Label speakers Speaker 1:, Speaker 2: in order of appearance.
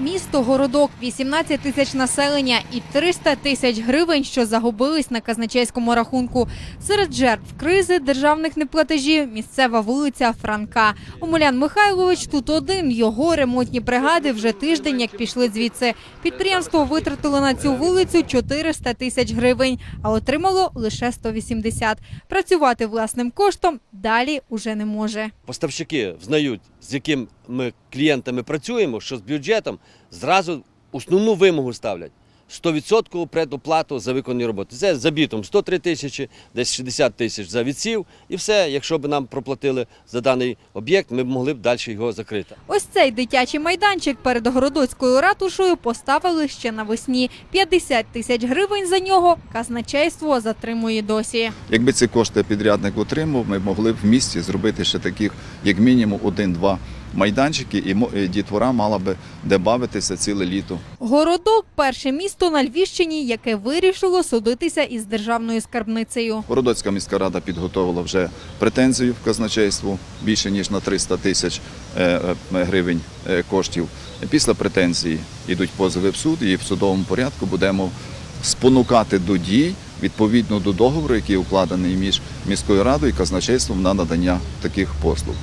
Speaker 1: Місто Городок, 18 тисяч населення і 300 тисяч гривень, що загубились на казначейському рахунку. Серед жертв кризи державних неплатежів місцева вулиця Франка. Омелян Михайлович тут один. Його ремонтні бригади вже тиждень як пішли звідси. Підприємство витратило на цю вулицю 400 тисяч гривень, а отримало лише 180. Працювати власним коштом далі уже не може.
Speaker 2: Поставщики знають, з якими ми клієнтами працюємо, що з бюджетом зразу основну вимогу ставлять. 100% предоплату за виконані роботи. Це за бітом 103 тисячі, десь 60 тисяч за відсів. І все, якщо б нам проплатили за даний об'єкт, ми б могли б далі його закрити.
Speaker 1: Ось цей дитячий майданчик перед Городоцькою ратушою поставили ще навесні. 50 тисяч гривень за нього казначейство затримує досі.
Speaker 3: Якби ці кошти підрядник отримав, ми могли б в місті зробити ще таких, як мінімум, один-два майданчики, і дітвора мала би де бавитися ціле літо.
Speaker 1: Городок перше місто на Львівщині, яке вирішило судитися із державною скарбницею.
Speaker 3: Городоцька міська рада підготовила вже претензію в казначейству більше ніж на 300 тисяч е, е, гривень е, коштів. Після претензії йдуть позови в суд, і в судовому порядку будемо спонукати до дій відповідно до договору, який укладений між міською радою і казначейством на надання таких послуг.